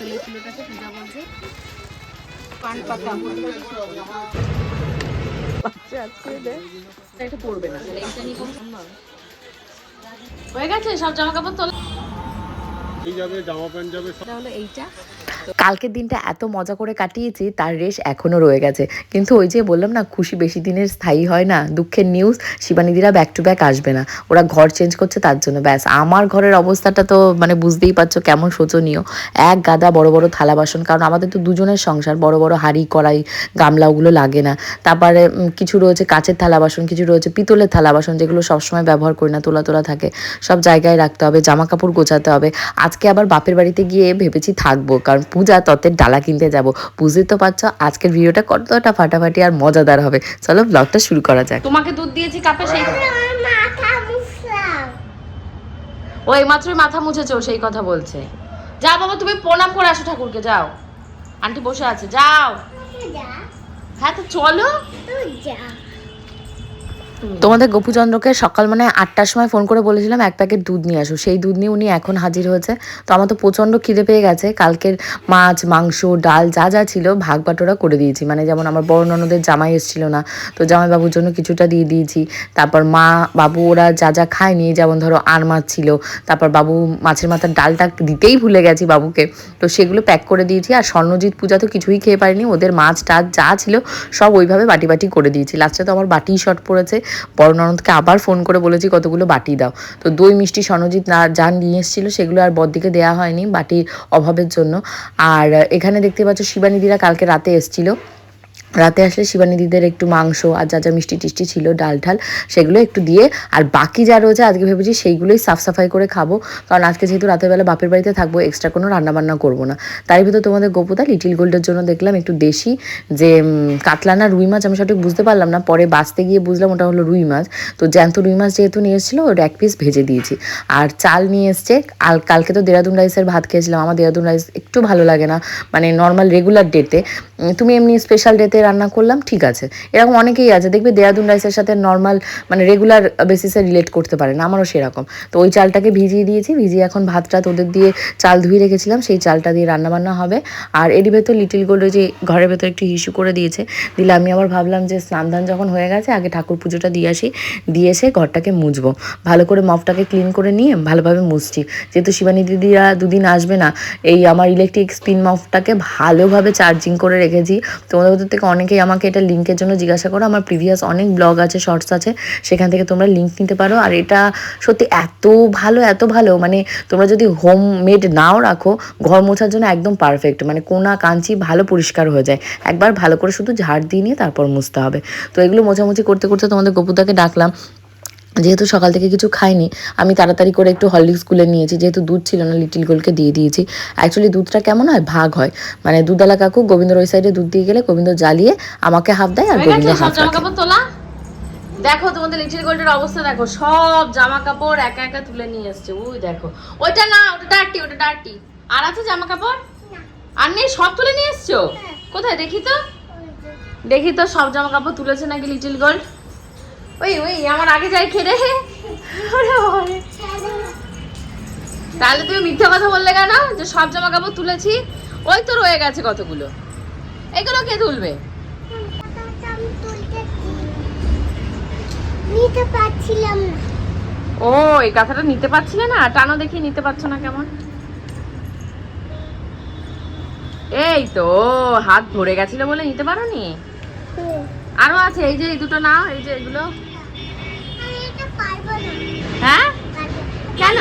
তেলের ফুলোটাকে পূজা বলছে। পান এটা? পড়বে না। সম্ভব হয়ে গেছে সব জামা কাপড় তোলা। এই যাবে জামা প্যান্ট যাবে তাহলে এইটা। কালকের দিনটা এত মজা করে কাটিয়েছি, তার রেশ এখনও রয়ে গেছে। কিন্তু ওই যে বললাম না, খুশি বেশি দিনের স্থায়ী হয় না, দুঃখের নিউজ শিবানীদিরা ব্যাক টু ব্যাক আসবে না। ওরা ঘর চেঞ্জ করছে তার জন্য। ব্যাস, আমার ঘরের অবস্থাটা তো মানে বুঝতেই পারছ কেমন শোচনীয়। এক গাদা বড় বড় থালা বাসন, কারণ আমাদের তো দুজনের সংসার, বড় বড় হাঁড়ি, কড়াই গামলা ওগুলো লাগে না। তারপরে কিছু রয়েছে কাচের থালা বাসন, কিছু রয়েছে পিতলের থালা বাসন, যেগুলো সবসময় ব্যবহার করি না, তোলা তোলা থাকে। সব জায়গায় রাখতে হবে, জামা কাপড় গোছাতে হবে। আজকে আবার বাপের বাড়িতে গিয়ে ভেবেছি থাকব, কারণ পূজা তত্ত্বের ডালা কিনতে যাব। বুঝতে তো পারছ আজকের ভিডিওটা কতটা ফাটাফাটি আর মজাদার হবে। চলো ব্লগটা শুরু করা যাক। তোমাকে দুধ দিয়েছি কাপে সেই ও এইমাত্রই মাথা মুছেছে ও সেই কথা বলছে। যা বাবা তুমি প্রণাম করে আসো ঠাকুরকে যাও। আন্টি বসে আছে যাও। হ্যাঁ তো চলো। তোমাদের গোপুচন্দ্রকে সকাল মানে আটটার সময় ফোন করে বলেছিলাম, এক প্যাকেট দুধ নিয়ে আসো। সেই দুধ নিয়ে উনি এখন হাজির হয়েছে। তো আমার তো প্রচণ্ড খিদে পেয়ে গেছে। কালকের মাছ, মাংস, ডাল, যা যা ছিল ভাগ বাটোরা করে দিয়েছি। মানে যেমন আমার বড় ননদের জামাই এসেছিল না, তো জামাইবাবুর জন্য কিছুটা দিয়ে দিয়েছি। তারপর মা, বাবু ওরা যা যা খায়নি, যেমন ধরো আর মাছ ছিল, তারপর বাবু মাছের মাথার ডালটা দিতেই ভুলে গেছি বাবুকে। তো সেগুলো প্যাক করে দিয়েছি। আর স্বর্ণজিৎ পূজা তো কিছুই খেয়ে পারিনি। ওদের মাছ টাছ যা ছিল সব ওইভাবে বাটি বাটি করে দিয়েছি। লাস্টে তো আমার বাটিই শর্ট পড়েছে। বড় ননদকে আবার ফোন করে বলেছি, কতগুলো বাটি দাও। তো দই, মিষ্টি সনজিৎ না, যা নিয়ে এসেছিল সেগুলো আর বরদিকে দেওয়া হয়নি বাটির অভাবের জন্য। আর এখানে দেখতে পাচ্ছ শিবানিদিরা কালকে রাতে এসেছিল। রাতে আসলে শিবানিদিদের একটু মাংস আর যা যা মিষ্টি টিষ্টি ছিল, ডাল ঠাল, সেগুলো একটু দিয়ে, আর বাকি যা রয়েছে আজকে ভেবেছি সেইগুলোই সাফ সাফাই করে খাব। কারণ আজকে যেহেতু রাতের বেলা বাপের বাড়িতে থাকব এক্সট্রা কোনো রান্নাবান্না করব না। তারই ভিতরে তোমাদের গোপুদা লিটিল গোল্ডের জন্য দেখলাম একটু দেশি যে কাতলা না রুই মাছ, আমি সঠিক বুঝতে পারলাম না। পরে বাঁচতে গিয়ে বুঝলাম ওটা হলো রুই মাছ। তো জ্যান্ত রুই মাছ যেহেতু নিয়ে এসেছিল, ওটা এক পিস ভেজে দিয়েছি। আর চাল নিয়ে এসছে আর কালকে তো দেরাদুন রাইসের ভাত খেয়েছিলাম। আমার দেরাদুন রাইস একটু ভালো লাগে না মানে নর্মাল রেগুলার ডেতে তুমি এমনি স্পেশাল ডেতে রান্না করলাম, ঠিক আছে। এরকম অনেকেই আছে, দেখবে দেরাদুন রাইসের সাথে নর্মাল মানে রেগুলার বেসিসে রিলেট করতে পারে না, আমারও সেরকম। তো ওই চালটাকে ভিজিয়ে দিয়েছি, ভিজিয়ে এখন ভাতটা তোদের দিয়ে চাল ধুয়ে রেখেছিলাম, সেই চালটা দিয়ে রান্না বান্না হবে। আর এরই ভেতর লিটিল গোল্ড যে ঘরের ভেতর একটু হিসু করে দিয়েছে, দিলে আমি আবার ভাবলাম যে স্নান ধান যখন হয়ে গেছে, আগে ঠাকুর পুজোটা দিয়ে আসি, দিয়ে এসে ঘরটাকে মুছবো। ভালো করে মফটাকে ক্লিন করে নিয়ে ভালোভাবে মুছছি। যেহেতু শিবানী দিদিরা দুদিন আসবে না, এই আমার ইলেকট্রিক স্পিন মফটাকে ভালোভাবে চার্জিং করে রেখেছি। তোমাদের ভেতর থেকে অনেকেই আমাকে এটা লিঙ্কের জন্য জিজ্ঞাসা করো। আমার প্রিভিয়াস অনেক ব্লগ আছে শর্টস আছে, সেখান থেকে তোমরা লিঙ্ক নিতে পারো। আর এটা সত্যি এত ভালো এত ভালো মানে তোমরা যদি হোম মেড নাও রাখো, ঘর মোছার জন্য একদম পারফেক্ট মানে কোনা কাঞ্চি ভালো পরিষ্কার হয়ে যায়। একবার ভালো করে শুধু ঝাড় দিয়ে নিয়ে তারপর মুছতে হবে। তো এগুলো মোছামুছি করতে করতে তোমাদের গপুদাকে ডাকলাম। যেহেতু সকাল থেকে কিছু খাইনি আমি তাড়াতাড়ি করে একটু হরলিক্স গুলে নিয়েছি যেহেতু দুধ ছিল না লিটিল গোলকে দিয়ে দিয়েছি। অ্যাকচুয়ালি দুধটা কেমন হয়? ভাগ হয়। মানে দুধালা কাকু গোবিন্দর ওই সাইডে দুধ দিয়ে গেলে গোবিন্দ জ্বালিয়ে আমাকে হাফ দেয় আর গোবিন্দ সব হাফ জামা কাপড় তোলা? দেখো তোমাদের লিটিল গোল্ডের অবস্থা দেখো সব জামা কাপড় একা একা তুলে নিয়ে এসছে। ওই দেখো। ওইটা না ওটা ডার্টি ওটা ডার্টি আর আছে জামা কাপড়? আর নেই সব তুলে নিয়ে এসছো? কোথায়? দেখি তো। দেখি তো সব জামা কাপড় তুলেছে নাকি লিটিল গোল্ড ওই ওই আমার আগে যাই খেলে। তাহলে তুমি মিথ্যা কথা বললে কেন? যে সব জামা কাপড় তুলেছি। ওই তো রয়ে গেছে কতগুলো। এগুলো কে তুলবে? নিতে পারছিলাম না। ও এই কথাটা নিতে পারছিলে না? টানো দেখি নিতে পারছ না কেমন? এই তো হাত ধরে গেছিল বলে নিতে পারোনি? আরও আছে এই যে এই দুটো নাও এই যে এগুলো। না হ্যাঁ? কেন?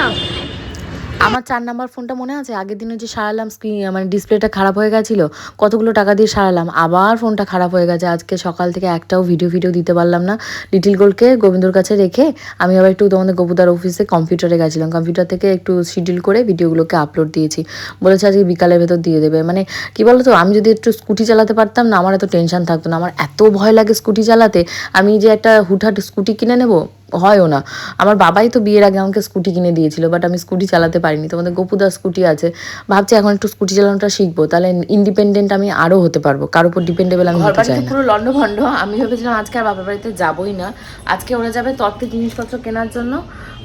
আমার চার নাম্বার ফোনটা মনে আছে? আগের দিনে যে সারালাম স্ক্রিন মানে ডিসপ্লেটা খারাপ হয়ে গেছিল, কতগুলো টাকা দিয়ে সারালাম? আবার ফোনটা খারাপ হয়ে গেছে। আজকে সকাল থেকে একটাও ভিডিও ভিডিও দিতে পারলাম না। লিটিল গোল্ডকে গোবিন্দর কাছে রেখে আমি আবার একটু তোমাদের গোপুদার অফিসে কম্পিউটারে গেছিলাম। কম্পিউটার থেকে একটু শিডিউল করে ভিডিওগুলোকে আপলোড দিয়েছি। বলেছে আজকে বিকালের ভেতর দিয়ে দেবে। মানে কি বলতো, আমি যদি একটু স্কুটি চালাতে পারতাম না, আমার এত টেনশন থাকতো না। আমার এত ভয় লাগে স্কুটি চালাতে। আমি যে একটা হুটহাট স্কুটি কিনে নেব? হয়ও না। আমার বাবাই তো বিয়ের আগে আমাকে স্কুটি কিনে দিয়েছিল বাট আমি স্কুটি চালাতে পারিনি। তোমাদের গোপুদা স্কুটি আছে। ভাবছি এখন একটু স্কুটি চালানোটা শিখব। তাহলে ইন্ডিপেন্ডেন্ট আমি আরও হতে পারব। কার উপর ডিপেন্ডেবল আমি হতে চাই পুরো লন্ডভন্ড আমি ভেবেছিলাম আজকে আর বাপের বাড়িতে যাবই না। আজকে ওরা যাবে তত্ত্বের জিনিসপত্র কেনার জন্য।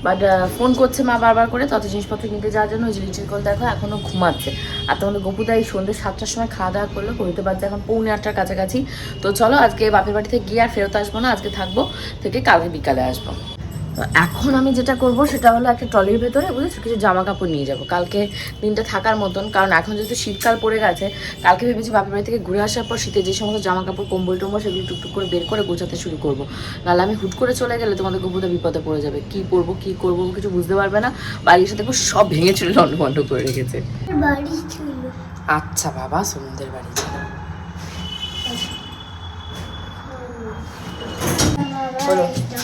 বাট ফোন করছে মা বারবার করে তত জিনিসপত্র কিনতে যাওয়ার জন্য। ওই লিচির কল দেখো, এখনও ঘুমাচ্ছে। আর তোমাদের গপুদা এই সন্ধ্যে সাতটার সময় খাওয়া দাওয়া করল। ঘুরতে পারছে এখন পৌনে আটটার কাছাকাছি। তো চলো আজকে বাপের বাড়িতে গিয়ে আর ফেরত আসব না। আজকে থাকব থেকে কালকে বিকালে আসব। তো এখন আমি যেটা করব সেটা হলো একটা ট্রলির ভেতরে বুঝেছ কিছু জামা কাপড় নিয়ে যাব। কালকে দিনটা থাকার মতন কারণ এখন যেহেতু শীতকাল পড়ে গেছে কালকে ভেবেছি বাপের বাড়ি থেকে ঘুরে আসার পর শীতে যে সমস্ত জামা কাপড় কম্বল টম্বল সেগুলো টুকটুক করে বের করে গোছাতে শুরু করব। নাহলে আমি হুট করে চলে গেলে তোমাদের গপুদা বিপদে পড়ে যাবে। কি করব কি করব কিছু বুঝতে পারবে না। বাড়ির সাথে সব ভেঙে চুরে লন্ডভন্ড করে রেখেছে। আচ্ছা বাবা সমুদ্রের বাড়ি ছিল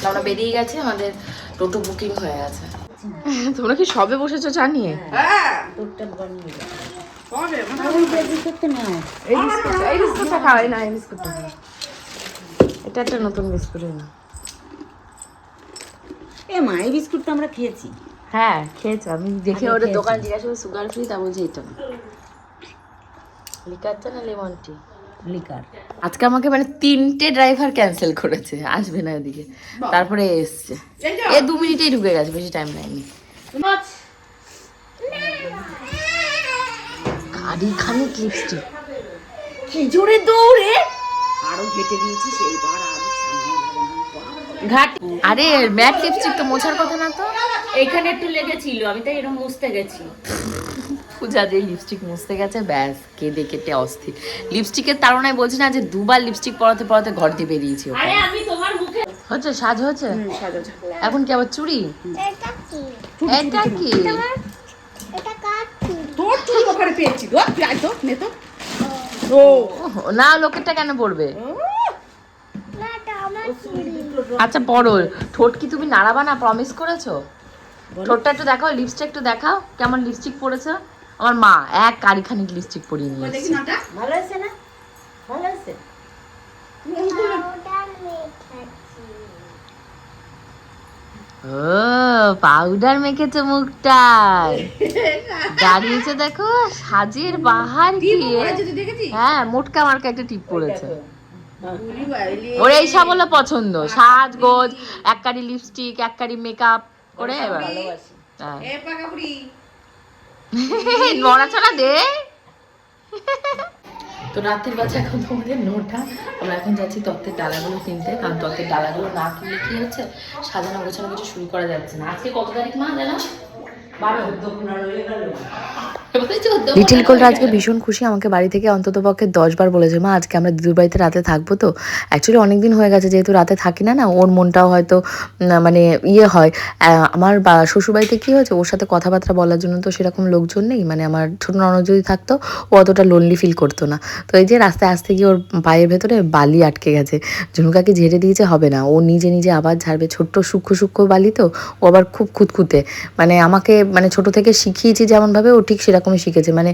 আমরা বেরিয়ে গেছি আমাদের টোটো বুকিং হয়ে গেছে। তোমরা কি সবে বসেছো জানিয়ে। এটা একটা নতুন বিস্কুট না এ মা এই বিস্কুটটা আমরা খেয়েছি হ্যাঁ খেয়েছো আমি দেখে ওটা দোকান জিজ্ঞাসা করি সুগার ফ্রি তা বলছে এটা না। লিকারটা না লেমন টি? লিকার। আজকে আমাকে মানে তিনটে ড্রাইভার ক্যান্সেল করেছে আসবে না এদিকে। তারপরে এসছে। এ দু মিনিটেই ঢুকে গেছে বেশি টাইম লাগেনি গাড়ি খানিক লিপস্টিক কি জোরে দৌড়ে। আরও ঘেটে দিয়েছি সেইবার আর ঘাট আরে ম্যাট লিপস্টিক তো মোছার কথা না তো? এখানে একটু লেগেছিল আমি তাই এরকম মুছতে গেছি। পূজা যে লিপস্টিক মুছতে গেছে ব্যাস কেঁদে কেটে অস্থির। লিপস্টিকের তাড়নায় বলছি না যে দুবার লিপস্টিক পরাতে পরাতে ঘর দিয়ে বেরিয়েছি আরে আমি তোমার মুখে হচ্ছে সাজ হচ্ছে? এখন কি আবার চুড়ি? এটা কি? এটা কি? এটা কার চুল তোর চুল ওখানে পেয়েছি? তো নে তো। ও। ওহ, না লোকেরটা কেন পড়বে না এটা আমার চুল আচ্ছা পড়ো ঠোঁট কি তুমি নাড়াবা না? প্রমিস করেছ? ঠোঁটটা একটু দেখাও লিপস্টিক একটু দেখাও। কেমন লিপস্টিক পরেছো? আমার মা এক কারিখানিক লিপস্টিক পরিয়ে নিয়ে এসেছে। ভালো আছে না? ভালো আছে। ও পাউডার মেখেছে মুখটায় দাঁড়িয়েছে দেখো সাজের বাহার গিয়ে হ্যাঁ মোটকা মার্কা একটা টিপ পড়েছে। ওর এইসব হলো পছন্দ। সাজ গোজ এক কারি লিপস্টিক এক কারি মেকআপ করে এবার। হ্যাঁ। নড়াচড়া দে। তো রাতের বাজে এখন তোমাদের নটা। আমরা এখন যাচ্ছি তত্ত্বের ডালাগুলো কিনতে, কারণ তত্ত্বের ডালাগুলো না কিনলে কি হচ্ছে? সাজানো গোছানো কিছু শুরু করা যাচ্ছে না। আজকে কত তারিখ মা জানো? বারো। লিটিল কোলটা আজকে ভীষণ খুশি, আমাকে বাড়ি থেকে অন্তত পক্ষে দশ বার বলেছে, মা, আজকে আমরা দিদুর বাড়িতে রাতে থাকব তো। অ্যাকচুয়ালি অনেকদিন হয়ে গেছে, যেহেতু রাতে থাকি না না, ওর মনটাও হয়তো মানে ইয়ে হয়। আমার শ্বশুরবাড়িতে কী হয়েছে, ওর সাথে কথাবার্তা বলার জন্য তো সেরকম লোকজন নেই মানে আমার ছোট ননদ যদি থাকতো, ও অতটা লোনলি ফিল করতো না। তো এই যে রাস্তায় আসতে গিয়ে ওর পায়ের ভেতরে বালি আটকে গেছে, ঝুনুকাকে ঝেড়ে দিয়েছে হবে না। ও নিজে নিজে আবার ঝাড়বে, ছোট্ট সূক্ষ্ম সূক্ষ্ম বালি তো, ও আবার খুব খুঁতখুঁতে। মানে আমাকে মানে ছোট থেকে শিখিয়েছি যেমনভাবে, ও ঠিক সেরকমই শিখেছে। মানে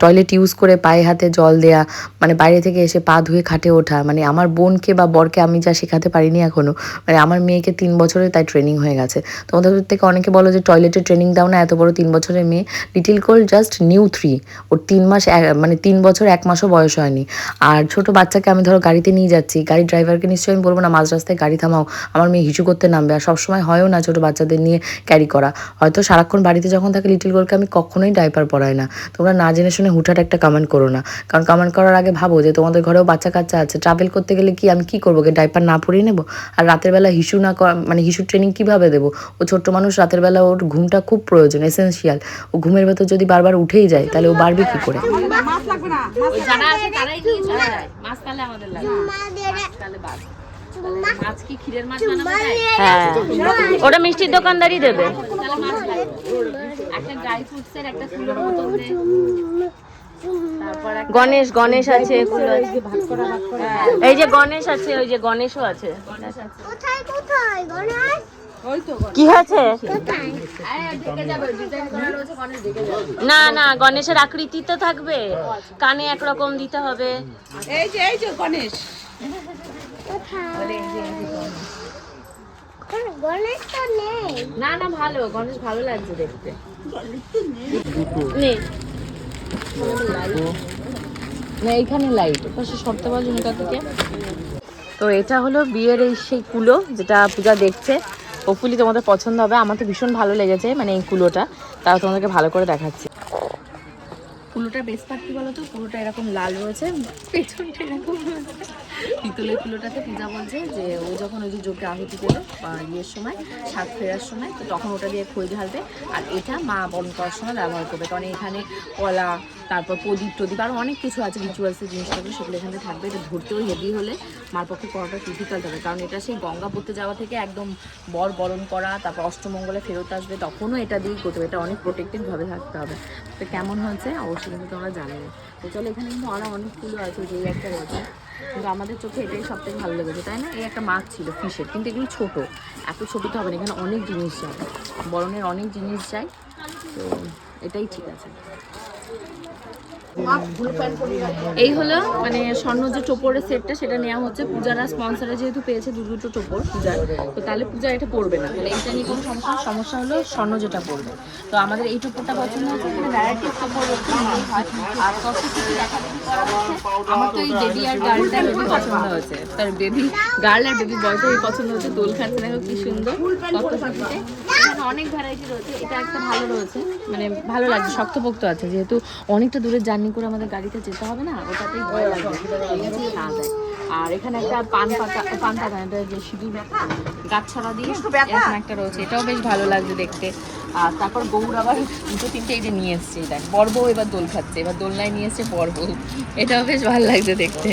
টয়লেট ইউজ করে পায়ে হাতে জল দেয়া মানে বাইরে থেকে এসে পা ধুয়ে খাটে ওঠা। মানে আমার বোনকে বা বরকে আমি যা শেখাতে পারিনি এখনও মানে আমার মেয়েকে তিন বছরে তাই ট্রেনিং হয়ে গেছে। তোমাদের থেকে অনেকে বলো যে টয়লেটে ট্রেনিং দাও না, এত বড় তিন বছরের মেয়ে। লিটিল কোল জাস্ট নিউ থ্রি ওর তিন মাস মানে তিন বছর, এক মাসও বয়স হয়নি। আর ছোট বাচ্চাকে আমি ধরো গাড়িতে নিয়ে যাচ্ছি, গাড়ির ড্রাইভারকে নিশ্চয়ই আমি বলব, না, মাঝ রাস্তায় গাড়ি থামাও, আমার মেয়ে হিসু করতে নামবে। আর সবসময় হয়ও না ছোট বাচ্চাদের নিয়ে ক্যারি করা। হয়তো সারাক্ষণ বাড়িতে যখন থাকে লিটিল গোলকে আমি কখনোই ডাইপার পরাই না। তোমরা না জেনে শুনে হুটহাট একটা কমেন্ট করো না। কারণ কমেন্ট করার আগে ভাবো যে তোমাদের ঘরেও বাচ্চা কাচ্চা আছে। ট্রাভেল করতে গেলে কি আমি কি করব? কি ডাইপার না পরিয়ে নেব? আর রাতের বেলা হিসু না করা- মানে হিসুর ট্রেনিং কীভাবে দেবো? ও ছোট্ট মানুষ রাতের বেলা ওর ঘুমটা খুব প্রয়োজন এসেন্সিয়াল ও ঘুমের ভেতর যদি বারবার উঠেই যায় তাহলে ও বাড়বে কি করে? মাছ লাগবে না মাছ তাহলে আমাদের লাগে হ্যাঁ। ওটা মিষ্টির দোকানদারই দেবে। একটা ড্রাই ফ্রুটসের একটা ফুলের বোতল দে গণেশ গণেশ আছে এগুলো। এই যে গণেশ আছে ওই যে গণেশও আছে। কোথায় কোথায় গণেশ? কি হয়েছে? না না গণেশের আকৃতি তো থাকবে। কানে একরকম দিতে হবে। এই যে এই যে গণেশ। তো নেই না না ভালো গণেশ ভালো লাগছে দেখতে নে না এইখানে লাইট থেকে তো এটা হলো বিয়ের এই সেই কুলো যেটা পূজা দেখছে। হোপফুলি তোমাদের পছন্দ হবে। আমার তো ভীষণ ভালো লেগেছে মানে এই কুলোটা। তাও তোমাদেরকে ভালো করে দেখাচ্ছি। কুলোটার বেশ পার্ট কি তো পুরোটা এরকম লাল রয়েছে, পেছনটা এরকম। পিতলের কুলোটাতে পূজা বলছে যে, ও যখন ওই যে যোগে আহুতি পেল ইয়ের সময়, সাত ফেরার সময়, তো তখন ওটা দিয়ে খই ঢালবে আর এটা মা বন্ধ করার সময় ব্যবহার করবে, কারণ এখানে কলা তারপর প্রদীপ টদীপ আরও অনেক কিছু আছে রিচুয়ালসের জিনিসপত্র সেগুলো এখানে থাকবে। এটা ধরতেও হেভি হলে মার পক্ষে করাটা ডিফিকাল্ট হবে, কারণ এটা সেই গঙ্গা পড়তে যাওয়া থেকে একদম বর বরণ করা, তারপর অষ্টমঙ্গলে ফেরত আসবে, তখনও এটা দিয়েই করতে হবে, এটা অনেক প্রোটেক্টেডভাবে থাকতে হবে। তো কেমন হয়েছে? অবশ্যই কিন্তু তোমরা জানবে তো চলো এখানে কিন্তু আরও অনেকগুলো আছে, যেই একটা রয়েছে। কিন্তু আমাদের চোখে এটাই সব থেকে ভালো লেগেছে, তাই না? এই একটা মাছ ছিল ফিশের কিন্তু এগুলো ছোট। এত ছোট তো হবে না, এখানে অনেক জিনিস যায়, বরণের অনেক জিনিস যায়। তো এটাই ঠিক আছে। এই হলো মানে স্বর্ণ যে টোপরের সেটটা, সেটা নেওয়া হচ্ছে। পূজারা স্পন্সরে যেহেতু পেয়েছে দু দুটো টোপর, পূজার। তো তাহলে পূজা এটা পড়বে না। তাহলে এইটা নিয়ে কোনো সমস্যা। সমস্যা হলো স্বর্ণ যেটা পড়বে। তো আমাদের এই টোপরটা পছন্দ হচ্ছে এখানে ভ্যারাইটি টোপর আর কত কিছু আমার তো এই বেবি আর গার্লটা বেবি পছন্দ হয়েছে। তার বেবি গার্ল আর বেবি বয়টা পছন্দ হচ্ছে দোল খাচ্ছে দেখো কি সুন্দর। কত অনেক ভ্যারাইটি রয়েছে এটা একটা ভালো রয়েছে মানে ভালো লাগছে শক্তপোক্ত আছে যেহেতু অনেকটা দূরে জার্নি করে আমাদের গাড়িতে যেতে হবে না ওটাতেই ভয় লাগবে না যায় আর এখানে একটা পান পাতা পান পাতা যে সিঁদুর গাছ ছড়া দিয়ে একটা রয়েছে এটাও বেশ ভালো লাগছে দেখতে। আর তারপর গৌর আবার দুটো তিনটে এই যে নিয়ে এসছে দেখ বর্ব এবার দোল খাচ্ছে এবার দোলনায় নিয়ে এসছে বর্ব এটাও বেশ ভালো লাগছে দেখতে।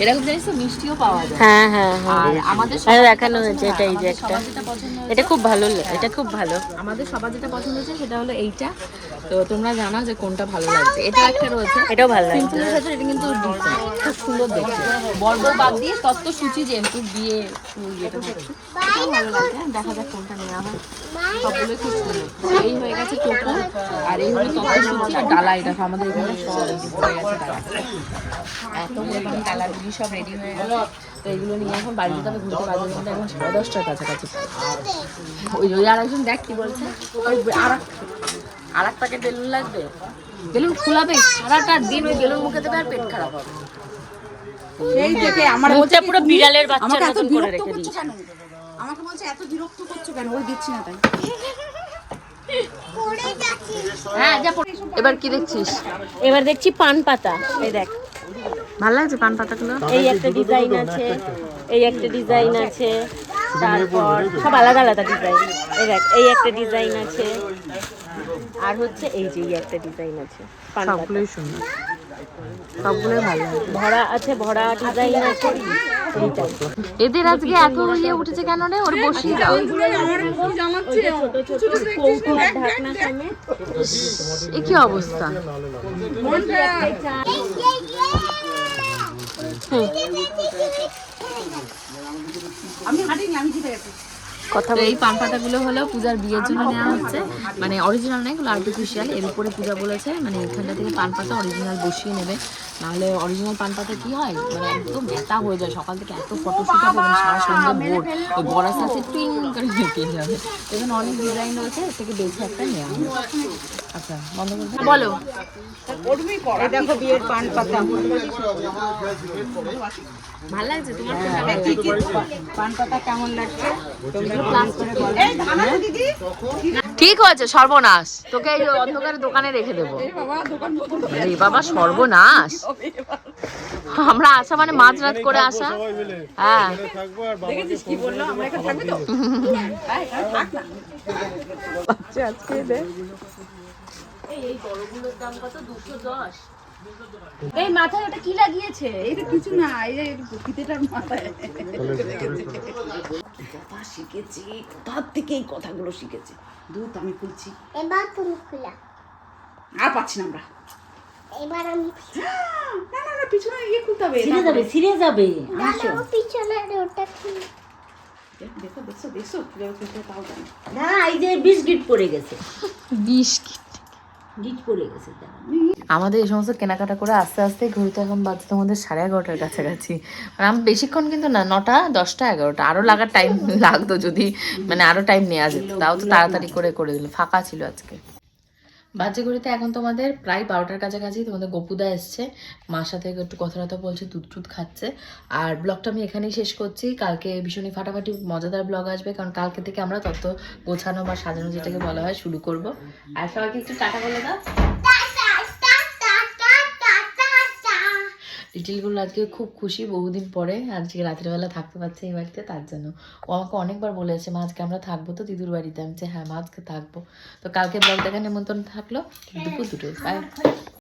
এরকম জানিস তো মিষ্টিও পাওয়া যায়। হ্যাঁ হ্যাঁ হ্যাঁ। আমাদের দেখানো হয়েছে, এটা এই যে একটা। এটা খুব ভালো এটা খুব ভালো। আমাদের সবার যেটা পছন্দ হয়েছে সেটা হলো এইটা। তো তোমরা জানাও যে কোনটা ভালো লাগছে। এটা একটা রয়েছে। এটাও ভালো লাগছে। সিম্পলের ভেতরে এটা কিন্তু খুব সুন্দর দেখতে। বর্গ বাদ দিয়ে তত্ত্ব সূচি বিয়ে ইয়েটা হচ্ছে এটাও ভালো লাগছে। দেখা যাক কোনটা নেওয়া হয়। সবগুলো খুব সুন্দর। এই হয়ে গেছে টোপো আর এই হলো তত্ত্ব সূচি আর ডালা। এটা আমাদের এখানে সব হয়ে গেছে ডালা। কালারগুলি সব রেডি হয়ে গেছে। তো এগুলো নিয়ে এখন বাড়ি যেতে হবে ঘুরতে বাজার মধ্যে এখন সাড়ে দশটার কাছাকাছি। ওই ওই আর একজন দেখ কি বলছে। আর আর এক প্যাকেট বেলুন লাগবে? বেলুন খোলাবে সারাটা দিন ওই বেলুন মুখে দেবে আর পেট খারাপ হবে। সেই দেখে আমার মুখটা পুরো বিড়ালের বাচ্চার মতন করে রেখে দিয়েছে। আমাকে বলছে এত বিরক্ত করছ কেন? ওই দিচ্ছি না তাই। হ্যাঁ এবার কি দেখছিস? এবার দেখছি পান পাতা। এই দেখ। ভালো লাগছে পান পাতাগুলো? এই একটা ডিজাইন আছে এই একটা ডিজাইন আছে তারপর সব আলাদা আলাদা ডিজাইন। এই দেখ এই একটা ডিজাইন আছে। আর হচ্ছে এই যে এই একটা ডিজাইন আছে সবগুলোই সুন্দর। সবগুলোই ভালো ভরা আছে ভরা ডিজাইন আছে। এদের আজকে এত ইয়ে উঠেছে কেন রে? ওর বসিয়ে দাও। এ কি অবস্থা? আমি হাঁটিনি আমি জিতে গেছি। কথা এই পান পাতাগুলো হলো পূজার বিয়ের জন্য নেওয়া হচ্ছে। মানে অরিজিনাল নয় এগুলো আর্টিফিশিয়াল এর উপরে পূজা বলেছে মানে এখানটা থেকে পান পাতা অরিজিনাল বসিয়ে নেবে। নাহলে অরিজিনাল পান পাতা কি হয়? মানে একদম ব্যথা হয়ে যায়। সকাল থেকে এত ফটোশুট হবে মানে সারা সন্ধ্যে ভোর। ওই বড়া সাথে টুইং করে ঢুকিয়ে যাবে। এখানে অনেক ডিজাইন রয়েছে এর থেকে দেখে একটা নেওয়া। আচ্ছা বন্ধ করে বলো। এই দেখো বিয়ের পান পাতা। ভালো লাগছে তোমার কোনটা ভালো পান পাতা কেমন লাগছে? এগুলো প্লাস্টিক এই ধানা তো দিদি। ঠিক হয়েছে সর্বনাশ। তোকে এই অন্ধকারে দোকানে রেখে দেবো। বাবা দোকান বন্ধ আরে বাবা সর্বনাশ। আমরা আসা মানে মাঝরাত করে আসা। হ্যাঁ। এখানে দেখ এই মাথায় ওটা কি লাগিয়েছে? এইটা কিছু না এই মাথায়। কথা শিখেছি? কোথার থেকে এই কথাগুলো শিখেছি? দুধ আমি খুলছি। এবার তুমি খোলা। আর পাচ্ছি না আমরা। এবার আমি না না না পিছনে ইয়ে খুলতে হবে সিরে যাবে সিরে যাবে দাদা পিছনে ওটা খুলে। দেখো দেখছ দেখছ তাও না। এই যে বিস্কিট পড়ে গেছে। বিষ পড়ে গেছে। আমাদের এই সমস্ত কেনাকাটা করে আস্তে আস্তে ঘড়িতে এখন বাজে তোমাদের সাড়ে এগারোটার কাছাকাছি। মানে আমি বেশিক্ষণ কিন্তু না, নটা, দশটা, এগারোটা আরও লাগার টাইম লাগতো যদি মানে আরও টাইম নেওয়া যেত। তাও তো তাড়াতাড়ি করে করে দিল। ফাঁকা ছিল আজকে। বাজে ঘড়িতে এখন তোমাদের প্রায় বারোটার কাছাকাছি তোমাদের গপুদা এসছে। মার সাথে একটু কথা টথা বলছে দুধ টুধ খাচ্ছে। আর ব্লগটা আমি এখানেই শেষ করছি। কালকে ভীষণই ফাটাফাটি মজাদার ব্লগ আসবে, কারণ কালকে থেকে আমরা তত গোছানো বা সাজানো যেটাকে বলা হয় শুরু করব। আর সবাইকে একটু টাকা বলে দাও। লিটিলগুলো আজকে খুব খুশি বহুদিন পরে আজকে রাতের বেলা থাকতে পারছে এই বাড়িতে তার জন্য। ও আমাকে অনেকবার বলেছে মা আজকে আমরা থাকব তো দিদুর বাড়িতে। আমি যে হ্যাঁ মা আজকে থাকব। তো কালকে ব্লগ দেখা নিমন্ত্রণ থাকল। দুপুর দুটো বাই